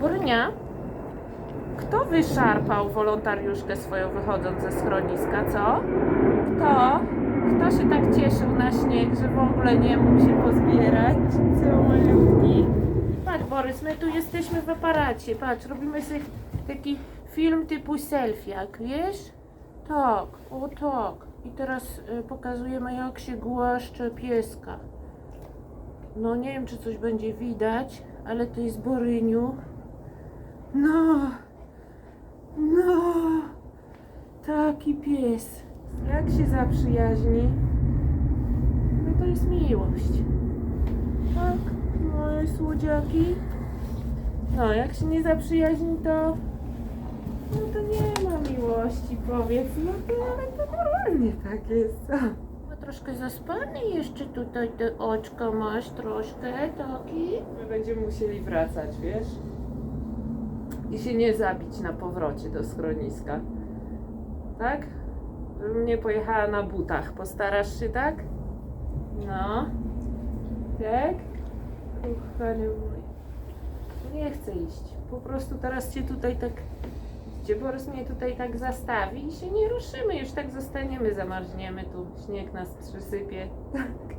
Borynia, kto wyszarpał wolontariuszkę swoją wychodząc ze schroniska, co? Kto? Kto się tak cieszył na śnieg, że w ogóle nie mógł się pozbierać? Co malutki? Patrz Borys, my tu jesteśmy w aparacie, patrz, robimy sobie taki film typu selfiak, wiesz? Tak, o tak. I teraz y, pokazujemy jak się głaszcze pieska. No nie wiem czy coś będzie widać, ale to jest Boryniu. No, no, taki pies. Jak się zaprzyjaźni, no to jest miłość. Tak, moje słodziaki. No, jak się nie zaprzyjaźni, to no to nie ma miłości, powiedz. No to ale to normalnie tak jest. co? No troszkę zaspany jeszcze tutaj te oczka masz, troszkę taki. My będziemy musieli wracać, wiesz? I się nie zabić na powrocie do schroniska. Tak? Żebym nie pojechała na butach. Postarasz się, tak? No. Tak? Kochanie moje. Nie chcę iść. Po prostu teraz cię tutaj tak. Gdzie Borys mnie tutaj tak zastawi i się nie ruszymy. Już tak zostaniemy, zamarzniemy tu. Śnieg nas przysypie.